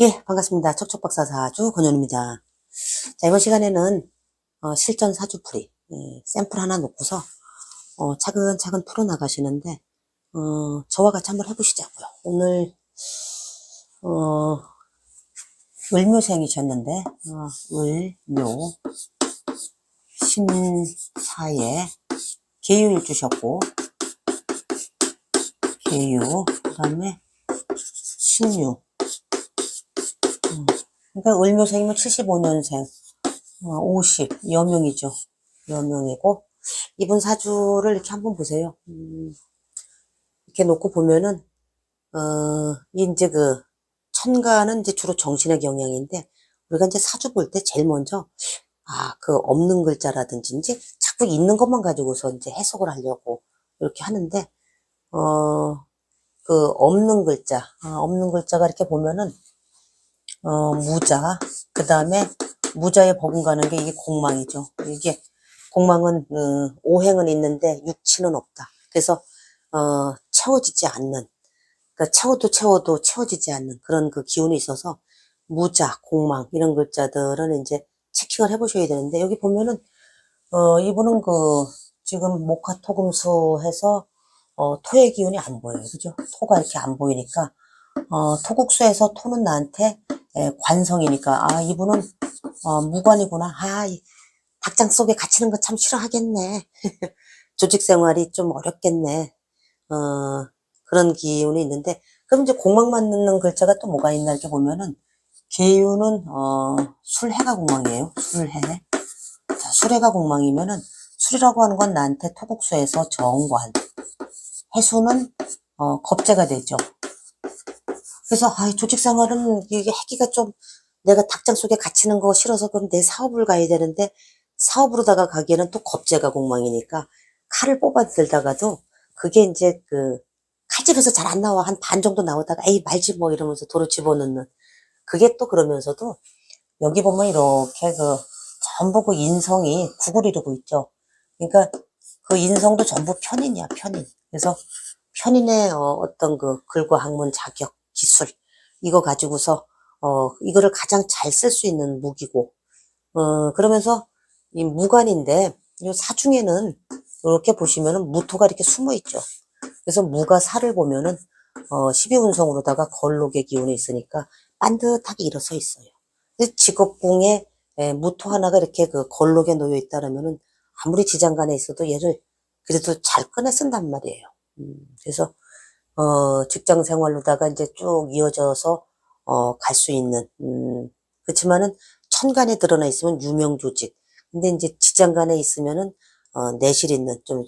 예, 반갑습니다. 척척박사 사주 권현입니다. 자, 이번 시간에는 어, 실전 사주풀이 예, 샘플 하나 놓고서 어, 차근차근 풀어나가시는데 어, 저와 같이 한번 해보시자고요. 오늘 어, 을묘생이셨는데 어, 을묘 신사에 계유일 주셨고 계유 그 다음에 신유 그러니까 을묘생이면 75년생, 50, 여명이죠. 여명이고, 이분 사주를 이렇게 한번 보세요. 음, 이렇게 놓고 보면은, 어, 이제 그, 천간은 이제 주로 정신의 경향인데, 우리가 이제 사주 볼 때 제일 먼저, 아, 그 없는 글자라든지, 이제 자꾸 있는 것만 가지고서 이제 해석을 하려고 이렇게 하는데, 어, 그 없는 글자, 아, 없는 글자가 이렇게 보면은, 어, 무자, 그 다음에 무자에 버금가는 게 이게 공망이죠. 이게 공망은 어, 오행은 있는데 육치는 없다. 그래서 어, 채워지지 않는, 그러니까 채워도 채워도 채워지지 않는 그런 그 기운이 있어서 무자, 공망 이런 글자들은 이제 체킹을 해보셔야 되는데 여기 보면은 어, 이분은 그 지금 목화토금수 해서 어, 토의 기운이 안 보여요. 그죠? 토가 이렇게 안 보이니까 어, 토국수에서 토는 나한테 에, 관성이니까 아 이분은 어, 무관이구나. 아 이, 닭장 속에 갇히는 거 참 싫어하겠네. 조직 생활이 좀 어렵겠네. 어, 그런 기운이 있는데 그럼 이제 공망만 넣는 글자가 또 뭐가 있나 이렇게 보면은 계유는 어, 술해가 공망이에요. 술해. 자, 술해가 공망이면은 술이라고 하는 건 나한테 토국수에서 정관. 해수는 어, 겁재가 되죠. 그래서 아, 조직 생활은 이게 하기가 좀 내가 닭장 속에 갇히는 거 싫어서 그럼 내 사업을 가야 되는데 사업으로다가 가기에는 또 겁재가 공망이니까 칼을 뽑아들다가도 그게 이제 그 칼집에서 잘 안 나와 한 반 정도 나오다가 에이 말지 뭐 이러면서 도로 집어넣는 그게 또 그러면서도 여기 보면 이렇게 그 전부 그 인성이 국을 이루고 있죠. 그러니까 그 인성도 전부 편인이야 편인. 그래서 편인의 어, 어떤 그 글과 학문 자격 기술 이거 가지고서 어 이거를 가장 잘 쓸 수 있는 무기고 어 그러면서 이 무관인데 이 사중에는 이렇게 보시면은 무토가 이렇게 숨어 있죠. 그래서 무가 살을 보면은 어 12운성으로다가 걸록의 기운이 있으니까 반듯하게 일어서 있어요. 직업궁에 에, 무토 하나가 이렇게 그 걸록에 놓여 있다라면은 아무리 지장간에 있어도 얘를 그래도 잘 꺼내 쓴단 말이에요. 음, 그래서 어, 직장 생활로다가 이제 쭉 이어져서, 어, 갈 수 있는, 음, 그렇지만은 천간에 드러나 있으면 유명 조직. 근데 이제 지장간에 있으면은, 어, 내실 있는 좀,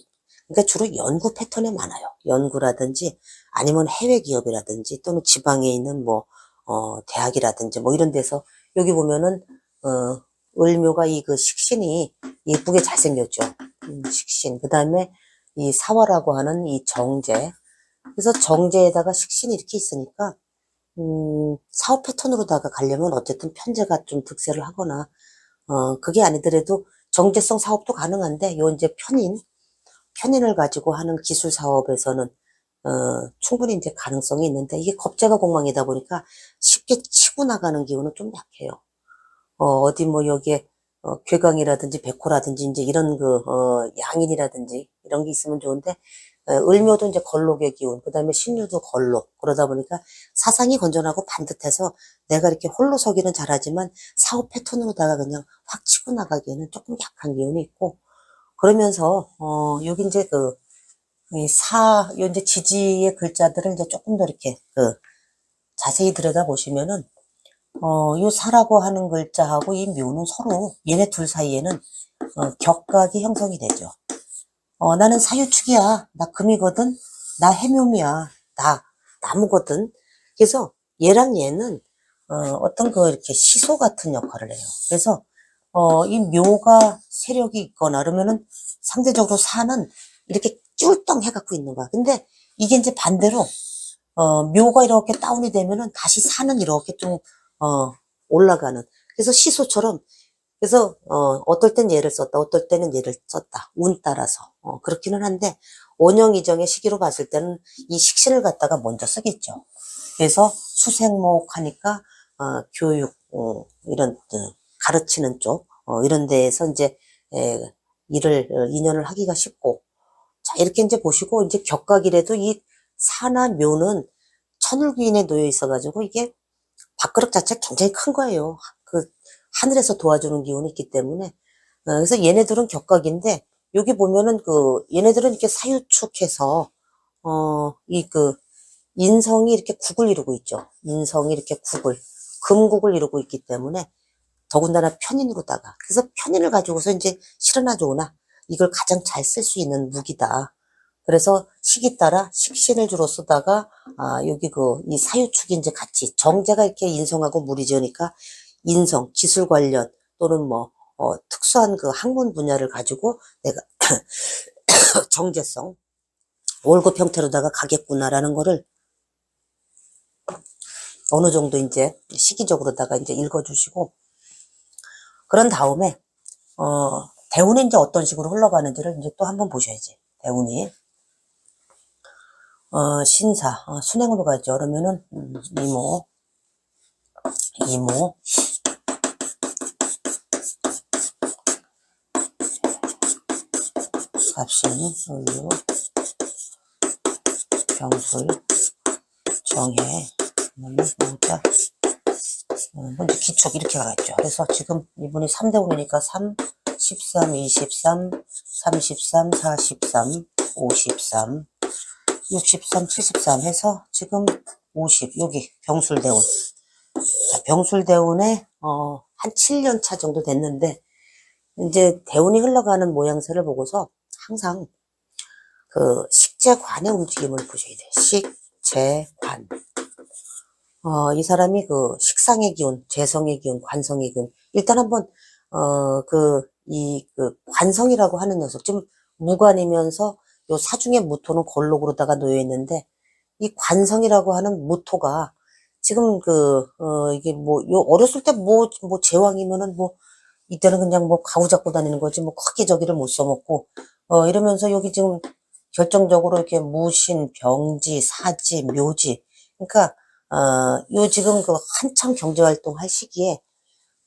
그러니까 주로 연구 패턴에 많아요. 연구라든지 아니면 해외 기업이라든지 또는 지방에 있는 뭐, 어, 대학이라든지 뭐 이런 데서 여기 보면은, 어, 을묘가 이 그 식신이 예쁘게 잘생겼죠. 음, 식신. 그 다음에 이 사화라고 하는 이 정제. 그래서 정제에다가 식신이 이렇게 있으니까 음, 사업 패턴으로다가 가려면 어쨌든 편제가 좀 득세를 하거나 어, 그게 아니더라도 정제성 사업도 가능한데 요 이제 편인 편인을 가지고 하는 기술 사업에서는 어, 충분히 이제 가능성이 있는데 이게 겁재가 공망이다 보니까 쉽게 치고 나가는 기운은 좀 약해요. 어, 어디 뭐 여기에 어, 괴강이라든지 백호라든지 이제 이런 그 어, 양인이라든지 이런 게 있으면 좋은데 어, 을묘도 이제 걸록의 기운, 그 다음에 신유도 걸록. 그러다 보니까 사상이 건전하고 반듯해서 내가 이렇게 홀로 서기는 잘하지만 사업 패턴으로다가 그냥 확 치고 나가기에는 조금 약한 기운이 있고, 그러면서, 어, 여기 이제 그, 이 사, 요 이제 지지의 글자들을 이제 조금 더 이렇게 그, 자세히 들여다 보시면은, 어, 요 사라고 하는 글자하고 이 묘는 서로 얘네 둘 사이에는, 어, 격각이 형성이 되죠. 어, 나는 사유축이야. 나 금이거든. 나 해묘미야. 나 나무거든. 그래서 얘랑 얘는 어, 어떤 그 이렇게 시소 같은 역할을 해요. 그래서 어, 이 묘가 세력이 있거나 그러면은 상대적으로 사는 이렇게 쫄덩 해갖고 있는 거야. 근데 이게 이제 반대로 어, 묘가 이렇게 다운이 되면은 다시 사는 이렇게 좀 어, 올라가는. 그래서 시소처럼 그래서 어, 어떨 땐 얘를 썼다, 어떨 때는 얘를 썼다. 운 따라서 어, 그렇기는 한데 원형 이정의 시기로 봤을 때는 이 식신을 갖다가 먼저 쓰겠죠. 그래서 수생목 하니까 어, 교육, 어, 이런, 어, 가르치는 쪽, 어, 이런 데에서 이제, 에, 일을, 어, 인연을 하기가 쉽고, 자, 이렇게 이제 보시고, 이제 격각이라도 이 사나 묘는 천을귀인에 놓여 있어 가지고, 이게 밥그릇 자체가 굉장히 큰 거예요. 그, 하늘에서 도와주는 기운이 있기 때문에. 어, 그래서 얘네들은 격각인데, 여기 보면은 그, 얘네들은 이렇게 사유축해서, 어, 이 그, 인성이 이렇게 국을 이루고 있죠. 인성이 이렇게 국을, 금국을 이루고 있기 때문에, 더군다나 편인으로다가. 그래서 편인을 가지고서 이제 실어나 좋으나, 이걸 가장 잘 쓸 수 있는 무기다. 그래서 시기 따라 식신을 주로 쓰다가, 아, 여기 그, 이 사유축이 이제 같이, 정제가 이렇게 인성하고 물이 지으니까, 인성, 기술 관련, 또는 뭐, 어, 특수한 그 학문 분야를 가지고 내가 정제성, 월급 형태로다가 가겠구나라는 거를 어느 정도 이제 시기적으로다가 이제 읽어주시고, 그런 다음에, 어, 대운이 이제 어떤 식으로 흘러가는지를 이제 또 한번 보셔야지. 대운이. 어, 신사, 어, 순행으로 가죠. 그러면은, 음, 이모, 이모, 갑신, 을류, 병술, 정해, 모자, 어, 먼저 기축 이렇게 가겠죠. 그래서 지금 이분이 3대 5이니까 3, 13, 23, 33, 43, 53, 63, 73 해서 지금 50, 여기 병술대운. 자, 병술대운에, 어, 한 7년 차 정도 됐는데, 이제 대운이 흘러가는 모양새를 보고서 항상 그 식재관의 움직임을 보셔야 돼요. 식재관. 어, 이 사람이 그 식상의 기운, 재성의 기운, 관성의 기운. 일단 한번, 어, 그, 이, 그, 관성이라고 하는 녀석. 지금 무관이면서 요 사중의 무토는 걸록으로다가 놓여 있는데, 이 관성이라고 하는 무토가 지금 그, 어, 이게 뭐, 요 어렸을 때 뭐, 뭐, 제왕이면은 뭐, 이때는 그냥 뭐 가구 잡고 다니는 거지, 뭐 크게 저기를 못 써먹고, 어, 이러면서 여기 지금 결정적으로 이렇게 무신, 병지, 사지, 묘지. 그러니까, 어, 요 지금 그 한창 경제활동 할 시기에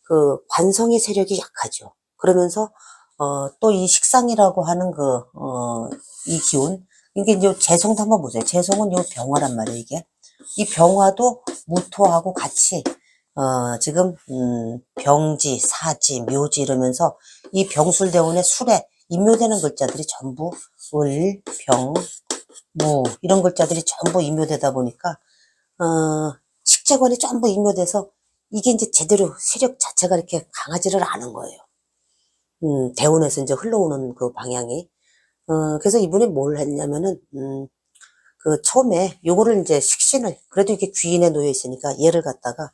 그 관성의 세력이 약하죠. 그러면서, 어, 또 이 식상이라고 하는 그, 어, 이 기운. 이게 이제 재성도 한번 보세요. 재성은 요 병화란 말이에요, 이게. 이 병화도 무토하고 같이, 어, 지금, 음, 병지, 사지, 묘지 이러면서 이 병술대운의 술에 임묘되는 글자들이 전부 을, 병, 무, 이런 글자들이 전부 임묘되다 보니까, 어, 식재관이 전부 임묘돼서 이게 이제 제대로 세력 자체가 이렇게 강하지를 않은 거예요. 음, 대운에서 이제 흘러오는 그 방향이. 어, 그래서 이분이 뭘 했냐면은, 음, 그 처음에 요거를 이제 식신을, 그래도 이게 귀인에 놓여 있으니까 얘를 갖다가,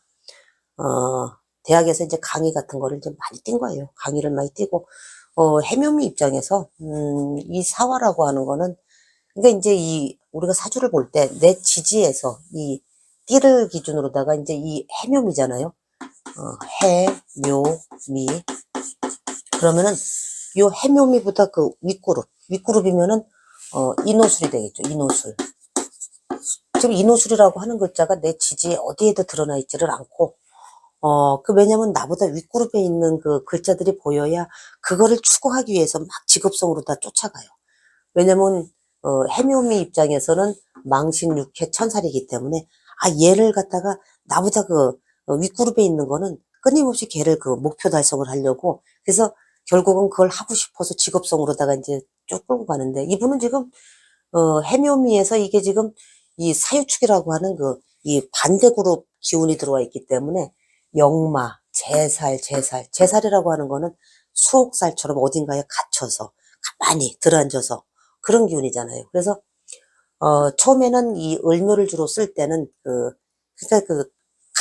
어, 대학에서 이제 강의 같은 거를 이제 많이 띈 거예요. 강의를 많이 띄고, 어, 해묘미 입장에서, 음, 이 사화라고 하는 거는, 그러니까 이제 이, 우리가 사주를 볼 때 내 지지에서 이 띠를 기준으로다가 이제 이 해묘미잖아요. 어, 해, 묘, 미. 그러면은 요 해묘미보다 그 윗그룹, 윗그룹이면은, 어, 인호술이 되겠죠. 인호술. 지금 인호술이라고 하는 글자가 내 지지에 어디에도 드러나 있지를 않고, 어, 그, 왜냐면 나보다 윗그룹에 있는 그 글자들이 보여야 그거를 추구하기 위해서 막 직업성으로 다 쫓아가요. 왜냐면, 어, 해묘미 입장에서는 망신, 육해, 천살이기 때문에, 아, 얘를 갖다가 나보다 그, 어, 윗그룹에 있는 거는 끊임없이 걔를 그 목표 달성을 하려고, 그래서 결국은 그걸 하고 싶어서 직업성으로다가 이제 쭉 끌고 가는데, 이분은 지금, 어, 해묘미에서 이게 지금 이 사유축이라고 하는 그, 이 반대 그룹 기운이 들어와 있기 때문에, 영마, 제살, 제살. 제살이라고 하는 거는 수옥살처럼 어딘가에 갇혀서 가만히 들어앉아서 그런 기운이잖아요. 그래서 어 처음에는 이 을묘를 주로 쓸 때는 그 그러니까 그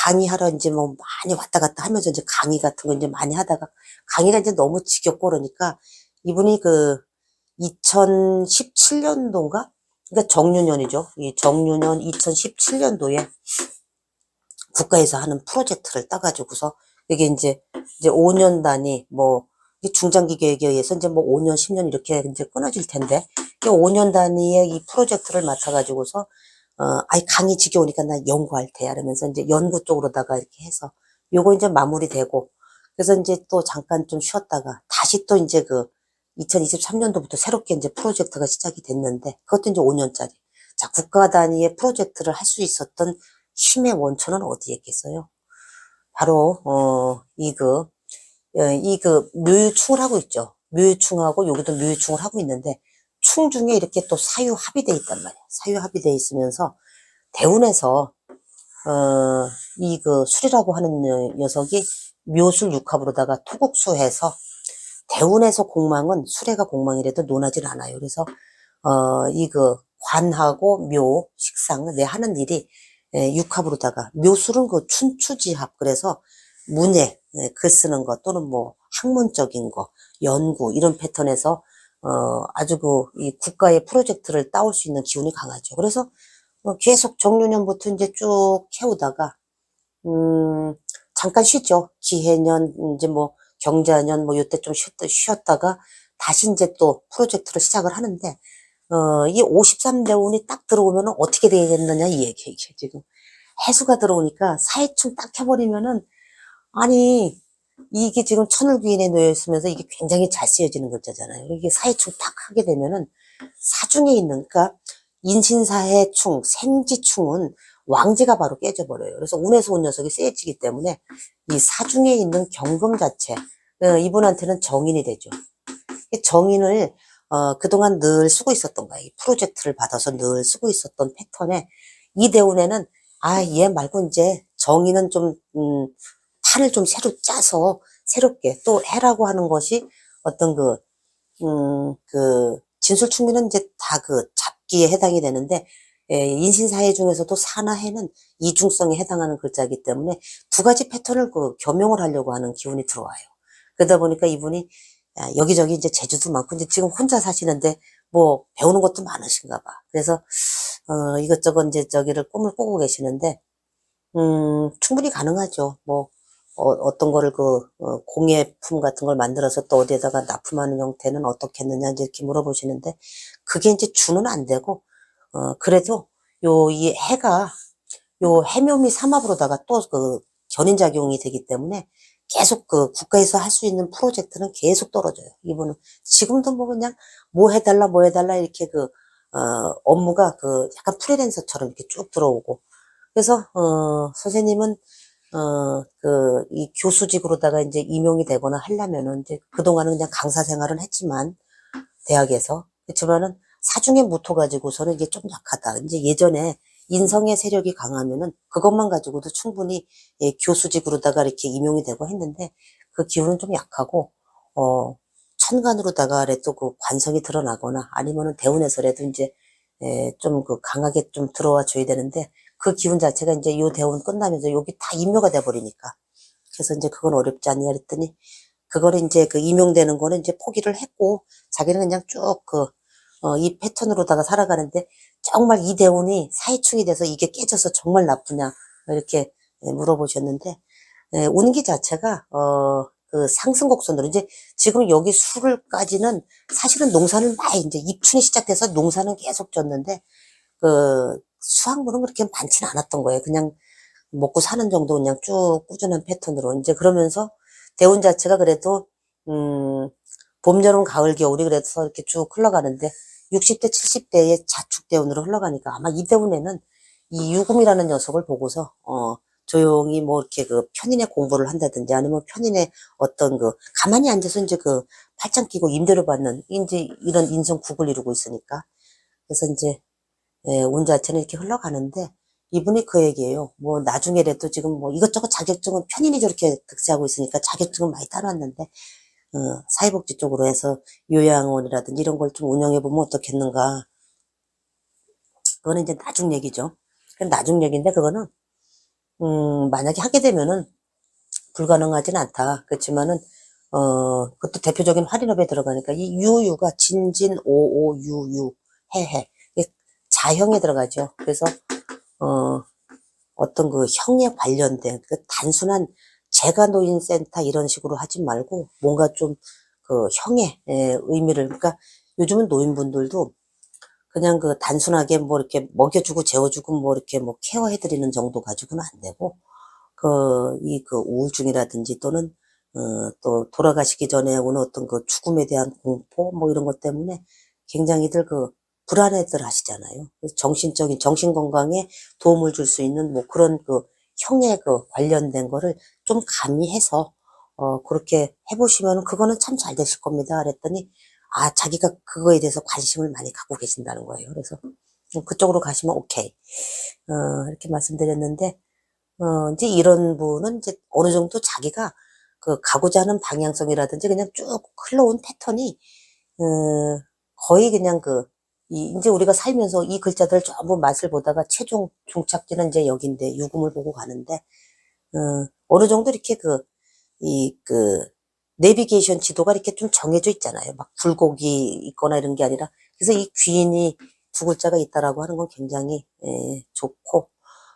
강의하러 이제 뭐 많이 왔다 갔다 하면서 이제 강의 같은 거 이제 많이 하다가 강의가 이제 너무 지겹고 그러니까 이분이 그 2017년도인가? 그러니까 정유년이죠. 이 정유년 2017년도에 국가에서 하는 프로젝트를 따가지고서 이게 이제 이제 5년 단위 뭐 중장기 계획에 의해서 이제 뭐 5년, 10년 이렇게 이제 끊어질 텐데 이 5년 단위의 이 프로젝트를 맡아가지고서 어, 아이, 강의 지겨우니까 나 연구할 테야. 이러면서 이제 연구 쪽으로다가 이렇게 해서 요거 이제 마무리되고 그래서 이제 또 잠깐 좀 쉬었다가 다시 또 이제 그 2023년도부터 새롭게 이제 프로젝트가 시작이 됐는데 그것도 이제 5년짜리. 자, 국가 단위의 프로젝트를 할 수 있었던 힘의 원천은 어디에 있겠어요? 바로, 어, 이그, 어, 이그 묘유충을 하고 있죠. 묘유충하고 여기도 묘유충을 하고 있는데 충 중에 이렇게 또 사유 합의돼 있단 말이야. 사유 합의돼 있으면서 대운에서 어, 이 그 술이라고 하는 녀- 녀석이 묘술 육합으로다가 토국수해서 대운에서 공망은 수레가 공망이라도 논하진 않아요. 그래서 어, 이 그 관하고 묘, 식상 내 하는 일이 예, 육합으로다가 묘술은 그 춘추지합 그래서 문예 예, 글 쓰는 것 또는 뭐 학문적인 거 연구 이런 패턴에서 어, 아주 그 이 국가의 프로젝트를 따올 수 있는 기운이 강하죠. 그래서 어, 계속 정유년부터 이제 쭉 해오다가 음, 잠깐 쉬죠. 기해년, 이제 뭐, 경자년, 뭐, 요때 좀 쉬었다, 쉬었다가, 다시 이제 또 프로젝트를 시작을 하는데, 어, 이 53대 운이 딱 들어오면은 어떻게 되겠느냐, 이 얘기, 이게 지금. 해수가 들어오니까 사해충 딱 해버리면은, 아니, 이게 지금 천을귀인에 놓여 있으면서 이게 굉장히 잘 쓰여지는 글자잖아요. 이게 사해충 딱 하게 되면은, 사중에 있는, 그러니까, 인신사해충, 생지충은 왕지가 바로 깨져버려요. 그래서 운에서 온 녀석이 세지기 때문에 이 사중에 있는 경금 자체, 어, 이분한테는 정인이 되죠. 이 정인을 어, 그동안 늘 쓰고 있었던 거예요. 이 프로젝트를 받아서 늘 쓰고 있었던 패턴에 이 대운에는 아, 얘 말고 이제 정인은 좀, 음, 판을 좀 새로 짜서 새롭게 또 해라고 하는 것이 어떤 그, 음, 그, 진술충미는 이제 다 그 잡기에 해당이 되는데 예, 인신사회 중에서도 산하해는 이중성에 해당하는 글자이기 때문에 두 가지 패턴을 그 겸용을 하려고 하는 기운이 들어와요. 그러다 보니까 이분이 야, 여기저기 이제 제주도 많고 이제 지금 혼자 사시는데 뭐 배우는 것도 많으신가 봐. 그래서 어, 이것저것 이제 저기를 꿈을 꾸고 계시는데 음, 충분히 가능하죠. 뭐 어, 떤 거를 그 어, 공예품 같은 걸 만들어서 또 어디에다가 납품하는 형태는 어떻겠느냐 이제 이렇게 물어보시는데 그게 이제 주는 안 되고 어, 그래도 요, 이 해가, 요 해묘미 삼합으로다가 또 그 견인작용이 되기 때문에 계속 그 국가에서 할 수 있는 프로젝트는 계속 떨어져요. 이분은 지금도 뭐 그냥 뭐 해달라, 뭐 해달라 이렇게 그, 어, 업무가 그 약간 프리랜서처럼 이렇게 쭉 들어오고. 그래서, 어, 선생님은, 어, 그, 이 교수직으로다가 이제 임용이 되거나 하려면은 이제 그동안은 그냥 강사 생활은 했지만, 대학에서. 그렇지만은 사중에 묻어 가지고서는 이게 좀 약하다. 이제 예전에 인성의 세력이 강하면은 그것만 가지고도 충분히 예, 교수직으로다가 이렇게 임용이 되고 했는데 그 기운은 좀 약하고 어 천간으로다가 그래도 그 관성이 드러나거나 아니면은 대운에서라도 이제 예, 좀 그 강하게 좀 들어와 줘야 되는데 그 기운 자체가 이제 요 대운 끝나면서 여기 다 임묘가 돼 버리니까 그래서 이제 그건 어렵지 않냐 그랬더니 그거를 이제 그 임용되는 거는 이제 포기를 했고 자기는 그냥 쭉그 어, 이 패턴으로다가 살아가는데 정말 이 대운이 사이충이 돼서 이게 깨져서 정말 나쁘냐 이렇게 예, 물어보셨는데 예, 운기 자체가 어, 그 상승 곡선으로 이제 지금 여기 수를까지는 사실은 농사는 많이 이제 입춘이 시작돼서 농사는 계속 졌는데 그 수확물은 그렇게 많지는 않았던 거예요. 그냥 먹고 사는 정도 그냥 쭉 꾸준한 패턴으로 이제 그러면서 대운 자체가 그래도 음, 봄, 여름, 가을, 겨울이 그래서 이렇게 쭉 흘러가는데 60대, 70대의 자축 대운으로 흘러가니까 아마 이 대운에는 이 유금이라는 녀석을 보고서 어 조용히 뭐 이렇게 그 편인의 공부를 한다든지 아니면 편인의 어떤 그 가만히 앉아서 이제 그 팔짱 끼고 임대료 받는 이제 이런 인성 국을 이루고 있으니까 그래서 이제 예, 운 자체는 이렇게 흘러가는데 이분이 그 얘기예요. 뭐 나중에라도 지금 뭐 이것저것 자격증은 편인이 저렇게 득세하고 있으니까 자격증은 많이 따놨는데 어, 사회복지 쪽으로 해서 요양원이라든지 이런 걸 좀 운영해 보면 어떻겠는가. 그거는 이제 나중 얘기죠. 나중 얘기인데 그거는 음, 만약에 하게 되면은 불가능하진 않다. 그렇지만은 어, 그것도 대표적인 할인업에 들어가니까 이 유유가 진진 오오 유유 해해 자형에 들어가죠. 그래서 어, 어떤 그 형에 관련된 그 단순한 제가 노인 센터 이런 식으로 하지 말고 뭔가 좀 그 형의 예, 의미를 그러니까 요즘은 노인분들도 그냥 그 단순하게 뭐 이렇게 먹여주고 재워주고 뭐 이렇게 뭐 케어해드리는 정도 가지고는 안 되고, 그, 이 그 우울증이라든지 또는, 어, 또 돌아가시기 전에 오는 어떤 그 죽음에 대한 공포 뭐 이런 것 때문에 굉장히들 그 불안해들 하시잖아요. 정신적인, 정신 건강에 도움을 줄 수 있는 뭐 그런 그 형에 그 관련된 거를 좀 가미해서, 어, 그렇게 해보시면 그거는 참 잘 되실 겁니다. 그랬더니, 아, 자기가 그거에 대해서 관심을 많이 갖고 계신다는 거예요. 그래서 음, 그쪽으로 가시면 오케이. 어, 이렇게 말씀드렸는데, 어, 이제 이런 분은 이제 어느 정도 자기가 그 가고자 하는 방향성이라든지 그냥 쭉 흘러온 패턴이, 어, 거의 그냥 그, 이, 이제 우리가 살면서 이 글자들 전부 맛을 보다가 최종 종착지는 이제 여긴데, 유금을 보고 가는데, 어, 어느 정도 이렇게 그, 이, 그, 내비게이션 지도가 이렇게 좀 정해져 있잖아요. 막 굴곡이 있거나 이런 게 아니라. 그래서 이 귀인이 두 글자가 있다라고 하는 건 굉장히, 예, 좋고.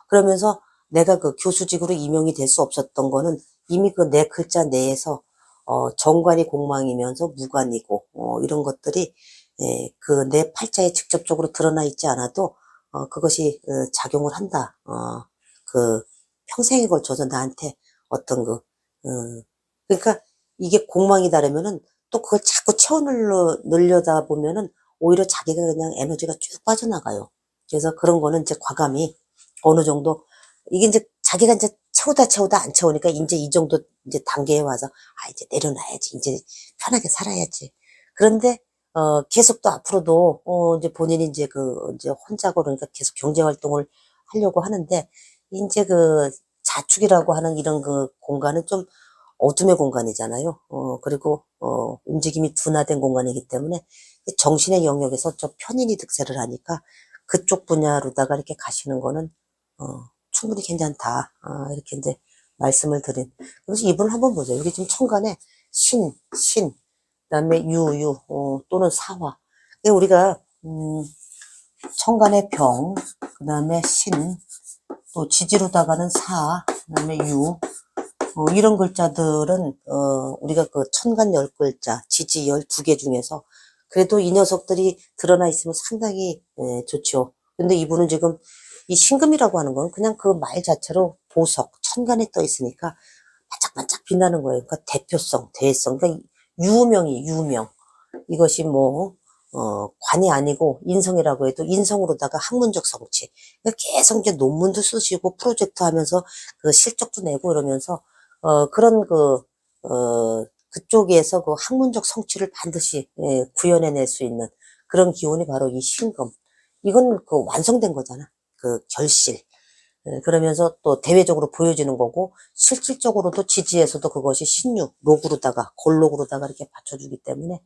그러면서 내가 그 교수직으로 임용이 될 수 없었던 거는 이미 그 네 글자 내에서, 어, 정관이 공망이면서 무관이고, 어, 이런 것들이, 예, 그 내 팔자에 직접적으로 드러나 있지 않아도, 어, 그것이, 어, 작용을 한다. 어, 그, 평생에 걸쳐서 나한테 어떤 그, 어, 그러니까 이게 공망이다라면은 또 그걸 자꾸 채워 넣려, 넣려다 보면은 오히려 자기가 그냥 에너지가 쭉 빠져나가요. 그래서 그런 거는 이제 과감히 어느 정도 이게 이제 자기가 이제 채우다 채우다 안 채우니까 이제 이 정도 이제 단계에 와서 아 이제 내려놔야지 이제 편하게 살아야지. 그런데 어 계속 또 앞으로도 어 이제 본인이 이제 그 이제 혼자 그러니까 계속 경제 활동을 하려고 하는데 이제 그 자축이라고 하는 이런 그 공간은 좀 어둠의 공간이잖아요. 어, 그리고, 어, 움직임이 둔화된 공간이기 때문에 정신의 영역에서 좀 편인이 득세를 하니까 그쪽 분야로다가 이렇게 가시는 거는, 어, 충분히 괜찮다. 아, 이렇게 이제 말씀을 드린. 그래서 이분을 한번 보세요. 여기 지금 천간에 신, 신, 그 다음에 유, 유, 어, 또는 사화. 우리가, 음, 천간에 병, 그 다음에 신, 또 지지로다가는 사, 그 다음에 유, 어, 이런 글자들은 어, 우리가 그 천간 열 글자, 지지 열두 개 중에서 그래도 이 녀석들이 드러나 있으면 상당히 예, 좋죠. 근데 이분은 지금 이 신금이라고 하는 건 그냥 그 말 자체로 보석, 천간에 떠 있으니까 반짝반짝 빛나는 거예요. 그러니까 대표성, 대성, 그러니까 유명이 유명. 이것이 뭐 어, 관이 아니고 인성이라고 해도 인성으로다가 학문적 성취. 그러니까 계속 이제 논문도 쓰시고 프로젝트 하면서 그 실적도 내고 이러면서 어, 그런 그, 어, 그쪽에서 그 학문적 성취를 반드시 예, 구현해낼 수 있는 그런 기운이 바로 이 신금. 이건 그 완성된 거잖아. 그 결실. 예, 그러면서 또 대외적으로 보여지는 거고 실질적으로도 지지에서도 그것이 신유, 록으로다가 골록으로다가 이렇게 받쳐주기 때문에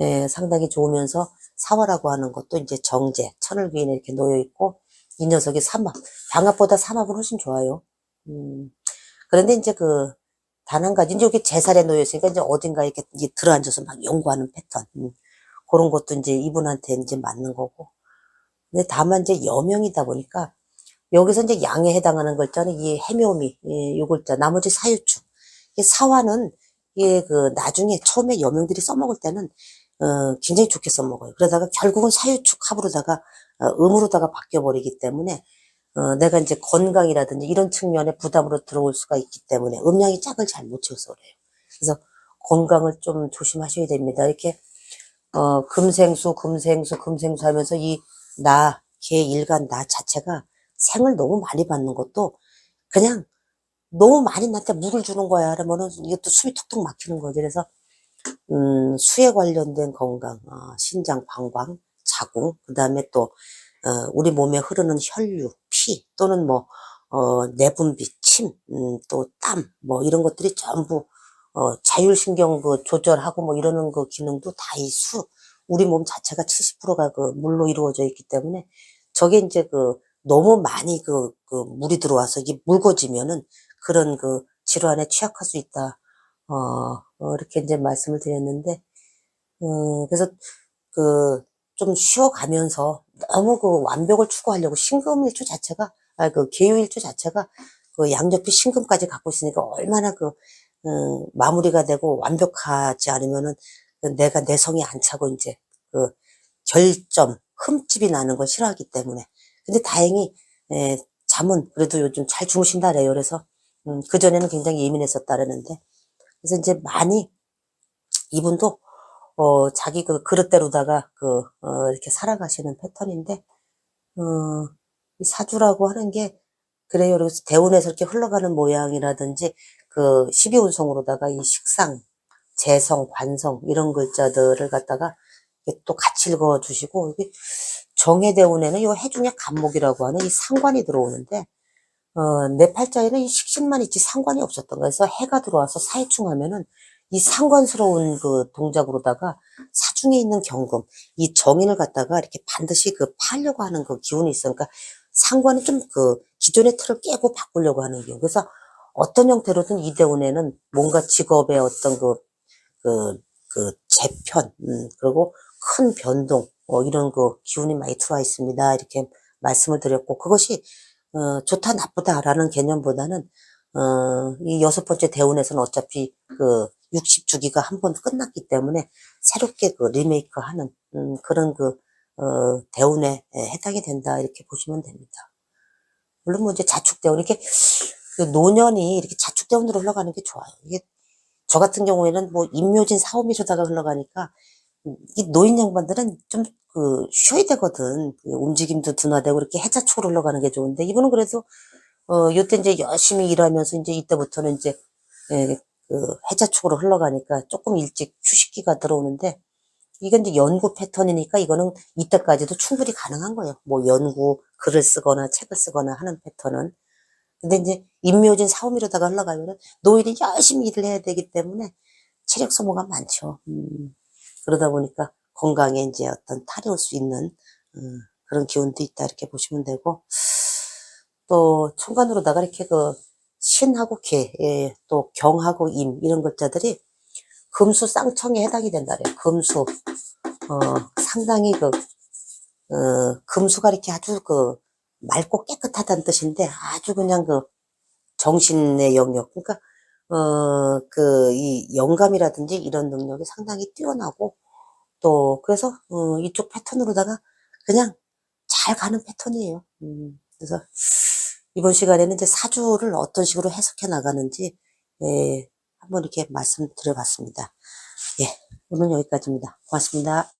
예, 상당히 좋으면서 사화라고 하는 것도 이제 정제, 천을귀인에 이렇게 놓여 있고 이 녀석이 삼합, 방합보다 삼합은 훨씬 좋아요. 음, 그런데 이제 그, 단 한 가지, 이제 여기 제살에 놓여 있으니까 이제 어딘가 이렇게 들어앉아서 막 연구하는 패턴. 음, 그런 것도 이제 이분한테 이제 맞는 거고. 근데 다만 이제 여명이다 보니까 여기서 이제 양에 해당하는 글자는 이 해묘미, 예, 요 글자, 나머지 사유축. 이 사화는 이게 그 나중에 처음에 여명들이 써먹을 때는 어, 굉장히 좋게 써먹어요. 그러다가 결국은 사유축 합으로다가 어, 음으로다가 바뀌어버리기 때문에 어, 내가 이제 건강이라든지 이런 측면에 부담으로 들어올 수가 있기 때문에 음량이 짝을 잘 못 채워서 그래요. 그래서 건강을 좀 조심하셔야 됩니다. 이렇게 어, 금생수, 금생수, 금생수 하면서 이 나, 개, 일간, 나 자체가 생을 너무 많이 받는 것도 그냥 너무 많이 나한테 물을 주는 거야. 그러면은 이것도 숨이 턱턱 막히는 거지. 그래서 음, 수에 관련된 건강, 어, 신장, 방광, 자궁, 그 다음에 또 어, 우리 몸에 흐르는 혈류, 피 또는 뭐 어, 내분비, 침, 음, 또 땀, 뭐 이런 것들이 전부 어, 자율신경 그 조절하고 뭐 이러는 그 기능도 다 이 수, 우리 몸 자체가 70%가 그 물로 이루어져 있기 때문에 저게 이제 그 너무 많이 그, 그 물이 들어와서 이게 묽어지면은 그런 그 질환에 취약할 수 있다. 어, 어, 이렇게 이제 말씀을 드렸는데, 어, 그래서 그 좀 쉬어가면서 너무 그 완벽을 추구하려고 신금일주 자체가, 아, 그 계유일주 자체가 그 양옆이 신금까지 갖고 있으니까 얼마나 그, 음, 마무리가 되고 완벽하지 않으면은 그 내가 내 성이 안 차고 이제 그 결점, 흠집이 나는 걸 싫어하기 때문에. 근데 다행히, 에, 잠은 그래도 요즘 잘 주무신다래요. 그래서, 음, 그전에는 굉장히 예민했었다라는데. 그래서 이제 많이, 이분도, 어, 자기 그 그릇대로다가 그, 어, 이렇게 살아가시는 패턴인데, 어, 이 사주라고 하는 게, 그래요. 그래서 대운에서 이렇게 흘러가는 모양이라든지, 그, 12운성으로다가 이 식상, 재성, 관성, 이런 글자들을 갖다가 또 같이 읽어주시고, 이게 정해대운에는 이 해중의 간목이라고 하는 이 상관이 들어오는데, 어, 내 팔자에는 이 식신만 있지 상관이 없었던 거예요. 그래서 해가 들어와서 사해충 하면은 이 상관스러운 그 동작으로다가 사중에 있는 경금, 이 정인을 갖다가 이렇게 반드시 그 파려고 하는 그 기운이 있으니까 상관은 좀 그 기존의 틀을 깨고 바꾸려고 하는 기운. 그래서 어떤 형태로든 이대운에는 뭔가 직업의 어떤 그, 그, 그 재편, 음, 그리고 큰 변동, 어, 이런 그 기운이 많이 들어와 있습니다. 이렇게 말씀을 드렸고, 그것이, 어, 좋다, 나쁘다라는 개념보다는, 어, 이 여섯 번째 대운에서는 어차피 그 60주기가 한 번 끝났기 때문에 새롭게 그 리메이크 하는, 음, 그런 그, 어, 대운에 해당이 된다. 이렇게 보시면 됩니다. 물론 뭐 이제 자축 대운, 이렇게 그 노년이 이렇게 자축 대운으로 흘러가는 게 좋아요. 이게 저 같은 경우에는 뭐 임묘진 사오미로다가 흘러가니까 음, 이 노인 양반들은 좀 그 쉬어야 되거든. 그 움직임도 둔화되고 이렇게 해자축으로 흘러가는 게 좋은데 이분은 그래도 어 요때 이제 열심히 일하면서 이제 이때부터는 이제 예, 그 해자축으로 흘러가니까 조금 일찍 휴식기가 들어오는데 이건 이제 연구 패턴이니까 이거는 이때까지도 충분히 가능한 거예요. 뭐 연구 글을 쓰거나 책을 쓰거나 하는 패턴은. 근데 이제 임묘진 사오미로다가 흘러가면은 노인이 열심히 일을 해야 되기 때문에 체력 소모가 많죠. 음, 그러다 보니까 건강에 이제 어떤 탈이 올 수 있는 음, 그런 기운도 있다 이렇게 보시면 되고 또 천간으로다가 이렇게 그 신하고 개, 예, 또 경하고 임 이런 글자들이 금수 쌍청에 해당이 된다 그래요. 금수 어, 상당히 그 어, 금수가 이렇게 아주 그 맑고 깨끗하다는 뜻인데 아주 그냥 그 정신의 영역 그러니까 어, 그, 이 영감이라든지 이런 능력이 상당히 뛰어나고, 또, 그래서, 어, 이쪽 패턴으로다가 그냥 잘 가는 패턴이에요. 음, 그래서, 이번 시간에는 이제 사주를 어떤 식으로 해석해 나가는지, 예, 한번 이렇게 말씀드려 봤습니다. 예, 오늘 여기까지입니다. 고맙습니다.